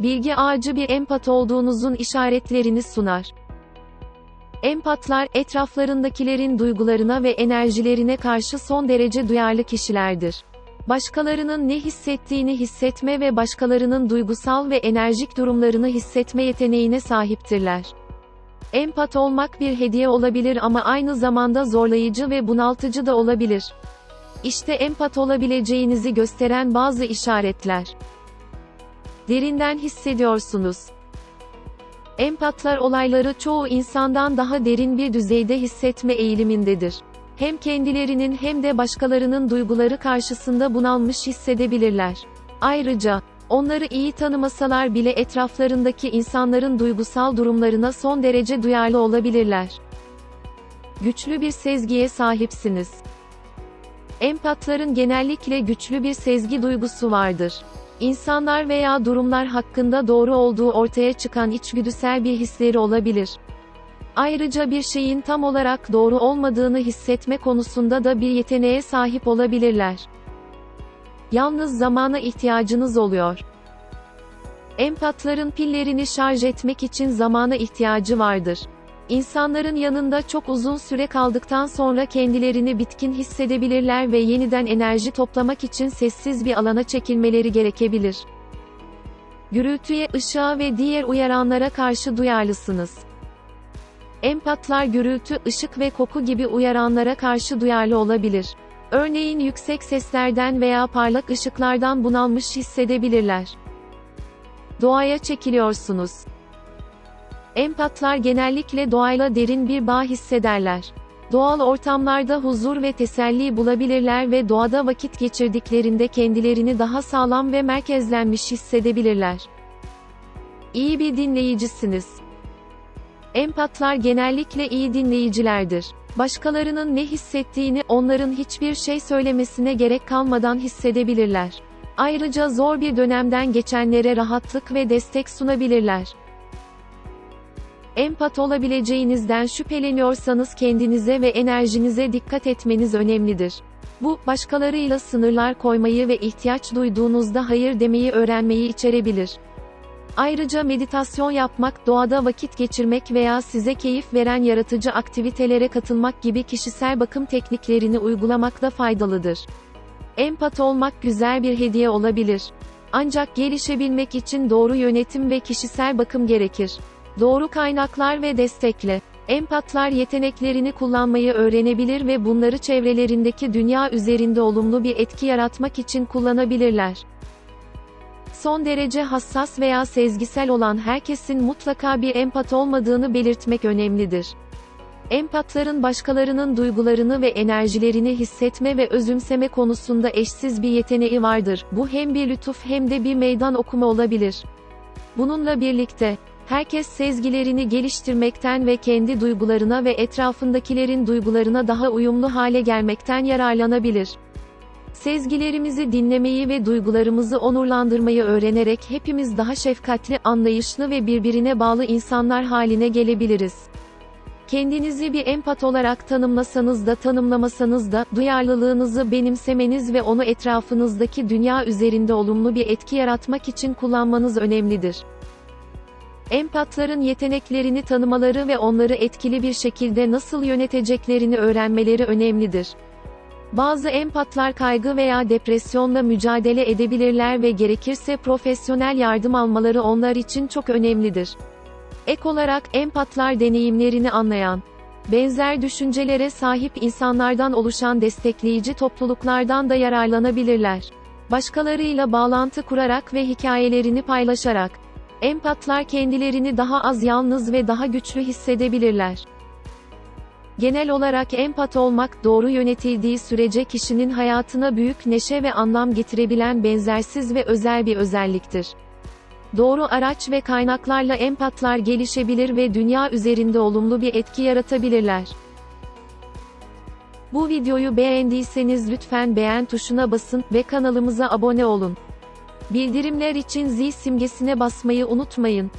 Bilgi ağacı bir empat olduğunuzun işaretlerini sunar. Empatlar, etraflarındakilerin duygularına ve enerjilerine karşı son derece duyarlı kişilerdir. Başkalarının ne hissettiğini hissetme ve başkalarının duygusal ve enerjik durumlarını hissetme yeteneğine sahiptirler. Empat olmak bir hediye olabilir ama aynı zamanda zorlayıcı ve bunaltıcı da olabilir. İşte empat olabileceğinizi gösteren bazı işaretler. Derinden hissediyorsunuz. Empatlar olayları çoğu insandan daha derin bir düzeyde hissetme eğilimindedir. Hem kendilerinin hem de başkalarının duyguları karşısında bunalmış hissedebilirler. Ayrıca, onları iyi tanımasalar bile etraflarındaki insanların duygusal durumlarına son derece duyarlı olabilirler. Güçlü bir sezgiye sahipsiniz. Empatların genellikle güçlü bir sezgi duygusu vardır. İnsanlar veya durumlar hakkında doğru olduğu ortaya çıkan içgüdüsel bir hisleri olabilir. Ayrıca bir şeyin tam olarak doğru olmadığını hissetme konusunda da bir yeteneğe sahip olabilirler. Yalnız zamana ihtiyacınız oluyor. Empatların pillerini şarj etmek için zamana ihtiyacı vardır. İnsanların yanında çok uzun süre kaldıktan sonra kendilerini bitkin hissedebilirler ve yeniden enerji toplamak için sessiz bir alana çekilmeleri gerekebilir. Gürültüye, ışığa ve diğer uyaranlara karşı duyarlısınız. Empatlar gürültü, ışık ve koku gibi uyaranlara karşı duyarlı olabilir. Örneğin yüksek seslerden veya parlak ışıklardan bunalmış hissedebilirler. Doğaya çekiliyorsunuz. Empatlar genellikle doğayla derin bir bağ hissederler. Doğal ortamlarda huzur ve teselli bulabilirler ve doğada vakit geçirdiklerinde kendilerini daha sağlam ve merkezlenmiş hissedebilirler. İyi bir dinleyicisiniz. Empatlar genellikle iyi dinleyicilerdir. Başkalarının ne hissettiğini onların hiçbir şey söylemesine gerek kalmadan hissedebilirler. Ayrıca zor bir dönemden geçenlere rahatlık ve destek sunabilirler. Empat olabileceğinizden şüpheleniyorsanız kendinize ve enerjinize dikkat etmeniz önemlidir. Bu, başkalarıyla sınırlar koymayı ve ihtiyaç duyduğunuzda hayır demeyi öğrenmeyi içerebilir. Ayrıca meditasyon yapmak, doğada vakit geçirmek veya size keyif veren yaratıcı aktivitelere katılmak gibi kişisel bakım tekniklerini uygulamak da faydalıdır. Empat olmak güzel bir hediye olabilir. Ancak gelişebilmek için doğru yönetim ve kişisel bakım gerekir. Doğru kaynaklar ve destekle. Empatlar yeteneklerini kullanmayı öğrenebilir ve bunları çevrelerindeki dünya üzerinde olumlu bir etki yaratmak için kullanabilirler. Son derece hassas veya sezgisel olan herkesin mutlaka bir empat olmadığını belirtmek önemlidir. Empatların başkalarının duygularını ve enerjilerini hissetme ve özümseme konusunda eşsiz bir yeteneği vardır. Bu hem bir lütuf hem de bir meydan okuma olabilir. Bununla birlikte, herkes sezgilerini geliştirmekten ve kendi duygularına ve etrafındakilerin duygularına daha uyumlu hale gelmekten yararlanabilir. Sezgilerimizi dinlemeyi ve duygularımızı onurlandırmayı öğrenerek hepimiz daha şefkatli, anlayışlı ve birbirine bağlı insanlar haline gelebiliriz. Kendinizi bir empat olarak tanımlasanız da tanımlamasanız da, duyarlılığınızı benimsemeniz ve onu etrafınızdaki dünya üzerinde olumlu bir etki yaratmak için kullanmanız önemlidir. Empatların yeteneklerini tanımaları ve onları etkili bir şekilde nasıl yöneteceklerini öğrenmeleri önemlidir. Bazı empatlar kaygı veya depresyonla mücadele edebilirler ve gerekirse profesyonel yardım almaları onlar için çok önemlidir. Ek olarak empatlar deneyimlerini anlayan, benzer düşüncelere sahip insanlardan oluşan destekleyici topluluklardan da yararlanabilirler. Başkalarıyla bağlantı kurarak ve hikayelerini paylaşarak, empatlar kendilerini daha az yalnız ve daha güçlü hissedebilirler. Genel olarak empat olmak, doğru yönetildiği sürece kişinin hayatına büyük neşe ve anlam getirebilen benzersiz ve özel bir özelliktir. Doğru araç ve kaynaklarla empatlar gelişebilir ve dünya üzerinde olumlu bir etki yaratabilirler. Bu videoyu beğendiyseniz lütfen beğen tuşuna basın ve kanalımıza abone olun. Bildirimler için zil simgesine basmayı unutmayın.